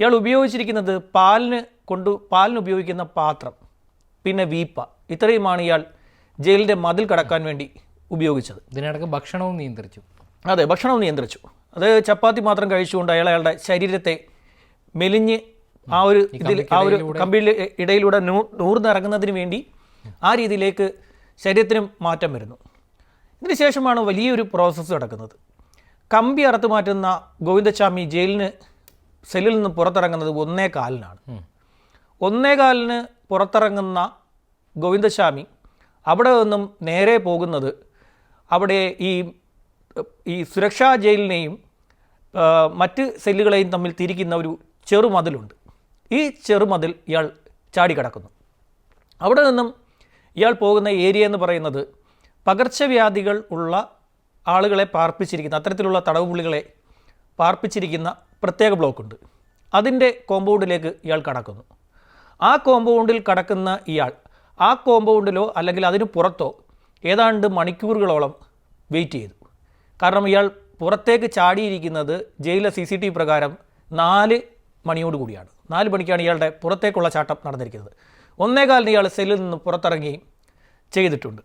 ഇയാൾ ഉപയോഗിച്ചിരിക്കുന്നത് പാലിന് കൊണ്ടു പാലിന് ഉപയോഗിക്കുന്ന പാത്രം പിന്നെ വീപ്പ. ഇത്രയുമാണ് ഇയാൾ ജയിലിന്റെ മതിൽ കടക്കാൻ വേണ്ടി ഉപയോഗിച്ചത്. ഇതിനിടയ്ക്ക് ഭക്ഷണവും നിയന്ത്രിച്ചു. അതെ ഭക്ഷണവും നിയന്ത്രിച്ചു. അത് ചപ്പാത്തി മാത്രം കഴിച്ചുകൊണ്ട് അയാൾ അയാളുടെ ശരീരത്തെ മെലിഞ്ഞ് ആ ഒരു ഇതിൽ ആ ഒരു കമ്പിയുടെ ഇടയിലൂടെ നൂ നൂർന്നിറങ്ങുന്നതിന് വേണ്ടി ആ രീതിയിലേക്ക് ശരീരത്തിനും മാറ്റം വരുന്നു. ഇതിന് ശേഷമാണ് വലിയൊരു പ്രോസസ്സ് നടക്കുന്നത്. കമ്പി അറുത്ത് മാറ്റുന്ന ഗോവിന്ദസ്വാമി ജയിലിന് സെല്ലിൽ നിന്ന് പുറത്തിറങ്ങുന്നത് ഒന്നേ കാലിനാണ്. ഒന്നേ കാലിന് പുറത്തിറങ്ങുന്ന ഗോവിന്ദസ്വാമി അവിടെ നിന്നും നേരെ പോകുന്നത് അവിടെ ഈ ഈ സുരക്ഷാ ജയിലിനെയും മറ്റ് സെല്ലുകളെയും തമ്മിൽ തിരിക്കുന്ന ഒരു ചെറുമതിലുണ്ട്. ഈ ചെറുമതിൽ ഇയാൾ ചാടിക്കിടക്കുന്നു. അവിടെ നിന്നും ഇയാൾ പോകുന്ന ഏരിയ എന്ന് പറയുന്നത് പകർച്ചവ്യാധികൾ ഉള്ള ആളുകളെ പാർപ്പിച്ചിരിക്കുന്ന അത്തരത്തിലുള്ള തടവുപുള്ളികളെ പാർപ്പിച്ചിരിക്കുന്ന പ്രത്യേക ബ്ലോക്കുണ്ട്. അതിന്റെ കോമ്പൗണ്ടിലേക്ക് ഇയാൾ കടക്കുന്നു. ആ കോമ്പൗണ്ടിൽ കടക്കുന്ന ഇയാൾ ആ കോമ്പൗണ്ടിലോ അല്ലെങ്കിൽ അതിന് പുറത്തോ ഏതാണ്ട് മണിക്കൂറുകളോളം വെയിറ്റ് ചെയ്തു. കാരണം ഇയാൾ പുറത്തേക്ക് ചാടിയിരിക്കുന്നത് ജയിലിലെ സി സി ടി പ്രകാരം നാല് മണിയോട് കൂടിയാണ്. നാല് മണിക്കാണ് ഇയാളുടെ പുറത്തേക്കുള്ള ചാട്ടം നടന്നിരിക്കുന്നത്. ഒന്നേകാലിന് ഇയാൾ സെല്ലിൽ നിന്ന് പുറത്തിറങ്ങി ചെയ്തിട്ടുണ്ട്.